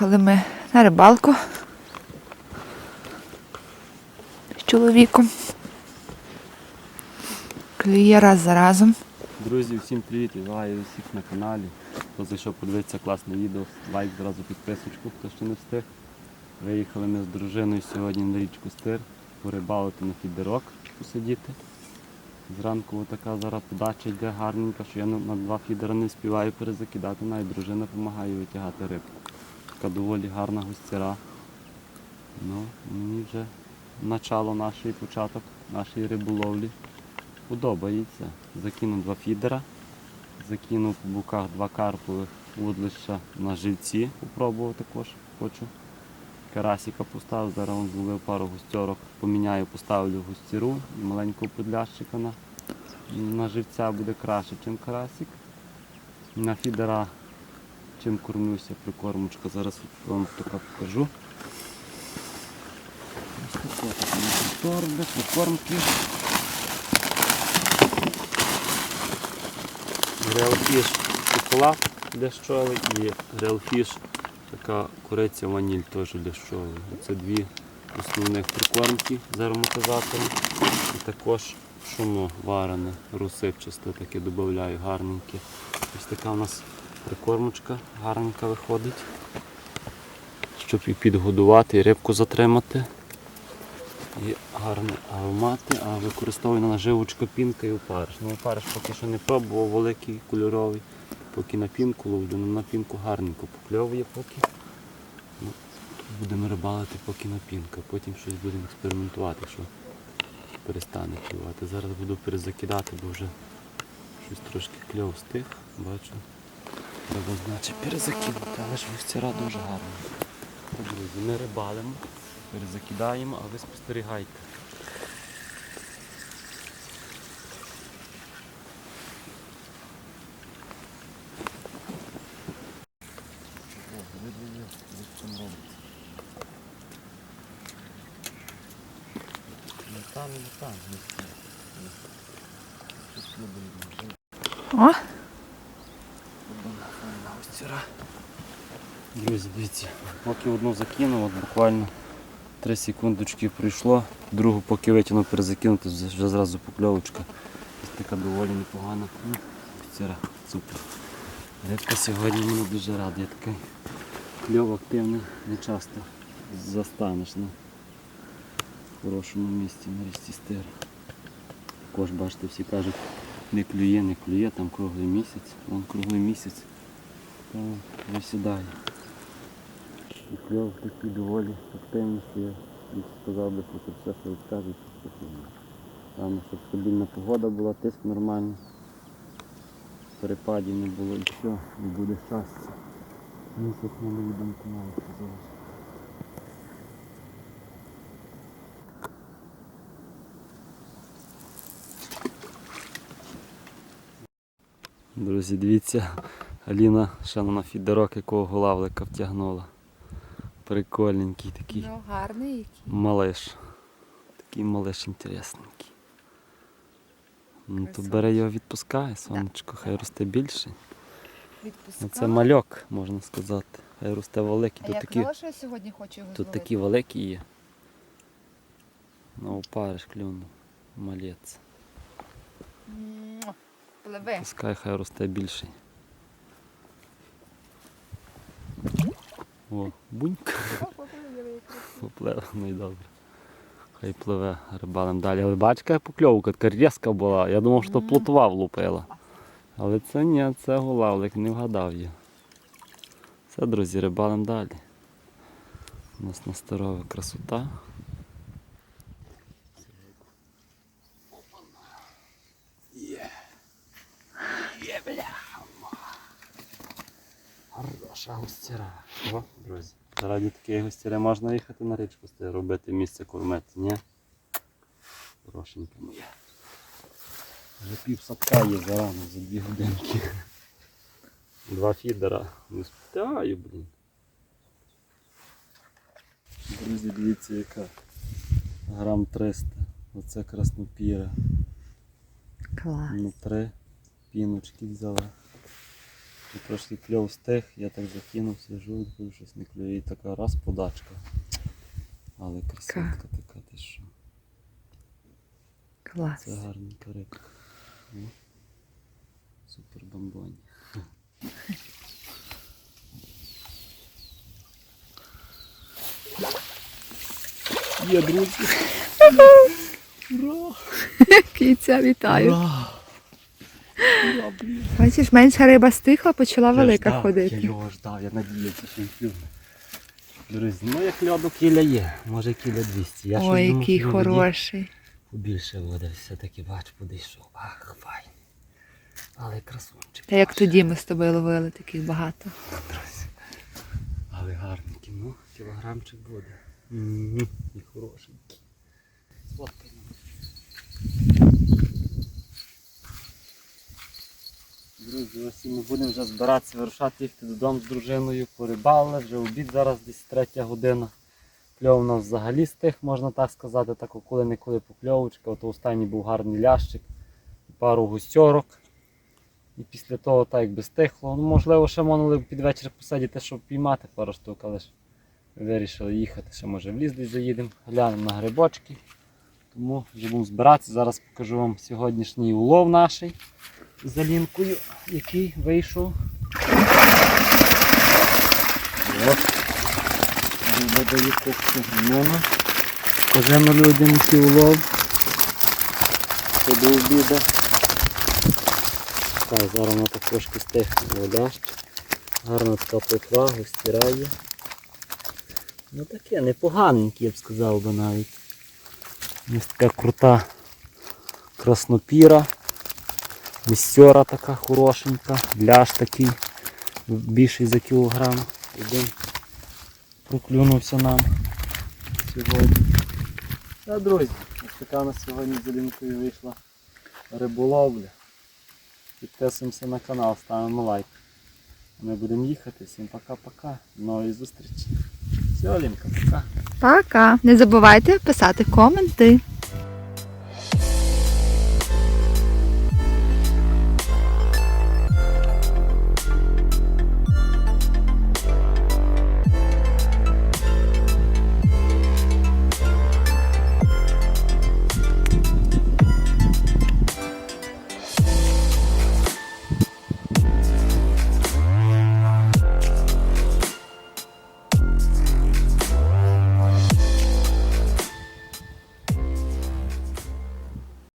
Виїхали ми на рибалку з чоловіком. Клює раз за разом. Друзі, всім привіт! Вітаю всіх на каналі. Хто зайшов подивитися класне відео, лайк, зразу підписочку, хто ще не встиг. Виїхали ми з дружиною сьогодні на річку Стир, порибалити на фідерок, посидіти. Зранку така зараз подача йде гарненька, що я на два фідера не співаю перезакидати, навіть дружина допомагає витягати рибку. Така доволі гарна густіра. Ну, мені вже начало нашої початок нашої риболовлі подобається. Закинув два фідера, закинув по боках два карпових вудлища на живці, попробував також хочу. Карасіка поставив, зараз зловив пару густьорок, поміняю, поставлю густіру і маленького подлящика на, на живця буде краще, ніж карасик. На фідера чим кормлюся, прикормочка, зараз вам таке покажу. Ось на торби, прикормки. Греалфіш шоколад дещовий і греалфіш така куриця ваніль теж дещовий. Це дві основних прикормки з ароматизатором. І також шумо варене, русипчасте таке додаю гарненьке. Ось така у нас прикормочка гарненька виходить. Щоб і підгодувати, і рибку затримати. І гарні аромати, а використовую на наживочку пінка і опариш. Ну, опариш поки що не пробував, великий, кольоровий. Поки на пінку ловлю, ну на пінку гарненько покльовує поки. Ну, тут будемо рибалити поки на пінка, потім щось будемо експериментувати, що перестане клювати. Зараз буду перезакидати, бо вже щось трошки кльов стих, бачу. Треба значить перезакинути, але ж вівцяра дуже гарна. Так, Друзі, ми рибалимо, перезакидаємо, а ви спостерігайте. Не там, не там, не О, Друзі, дивіться, поки одну закинув, от буквально 3 секундочки пройшло, другу поки витягнув перезакинути, вже зразу покльовочка. Така доволі непогана. Офіцера, супер. Рибка сьогодні мене дуже радує. Такий кльов активний, не часто застанеш на хорошому місці на річці стир. Також бачите, всі кажуть, не клює, не клює, там круглий місяць, вон круглий місяць, там висідає. І кльов такий доволі активний, я сказав би, що все, що розказують, що фігня. Головне, щоб стабільна погода була, тиск нормальний, перепадів не було і все, і буде щастя. Місяць на мою думку має казалось. Друзі, дивіться, Аліна ще на фідерок якого голавлика втягнула. Прикольненький такий. ну гарний який. Малиш. Такий малиш інтересненький. Ну, то бере його відпускає, сонечко, хай росте більше. Ну, це мальок, можна сказати. Хай росте великий. А Тут я такі, казала, що я сьогодні хочу його тут такі великі є. Ну, опариш клюнув. Малець. Пускай хай росте більший. О, бунька. Попливе, ну і добре. Хай пливе рибалим далі. Але бачка яка покльовка, така різка була. Я думав, що то плотва влупила. Але це ні, це голавлик, не вгадав я. Все, друзі, рибалим далі. У нас на старове красота. Є, бля. Хороша густіра. О, друзі. Заради такої густіри можна їхати на річку робити місце кормити, ні? Хорошеньке моє. Вже пів садка є зарано за дві годинки. Два фідера. Не спитаю, блін. Друзі, дивіться яка. Грам 300. Оце краснопіра. Клас. Ну три піночки взяла. Тут трошки кльов стих, я так закинув, сижу, щось не клює. І така раз подачка. Але красотка така, ти що. Клас. Це гарненька рибка. Супер бомбоні. Є, друзі. Ура! Киця, вітаю. Ура! Блін! Бачиш, менша риба стихла, почала велика ждав, ходити. Я його ждав, я надіявся, що він клюне. Друзі, ну як льоду кіля є, може кіля 200. Я Ой, думав, який що хороший. Побільше води, все-таки бач, підійшов. Ах, файний. Але красунчик. Та як тоді ми з тобою ловили таких багато. Друзі. Але гарненький, ну, кілограмчик буде. Мгм, І хорошенький. Сфоткай Друзі, ось ми будемо вже збиратися вирушати їхати додому з дружиною, порибали, вже обід зараз десь третя година. Кльов у нас взагалі стих, можна так сказати, так коли-неколи покльовочка. Ото останній був гарний лящик, пару густьорок. І після того так якби стихло. Ну, можливо, ще могли під вечір посидіти, щоб піймати пару штук, але ж вирішили їхати, ще може в ліс заїдемо, глянемо на грибочки. Тому вже будемо збиратися. Зараз покажу вам сьогоднішній улов наш з Алінкою, який вийшов. Додаю копку гнона. Людям, який улов. Це до обіду. Так, зараз вона так трошки стихне вода. Гарна така плотва, стирає. Ну таке, непоганеньке, я б сказав би навіть. Ось така крута краснопіра. Вістера така хорошенька, ляж такий більший за кілограм. Один проклюнувся нам сьогодні. А друзі, ось така у нас сьогодні з Алінкою вийшла риболовля. Підписуємося на канал, ставимо лайк. Ми будемо їхати. Всім пока-пока. Нової зустрічі. Все, Алінка, пока. Пока. Не забувайте писати коменти.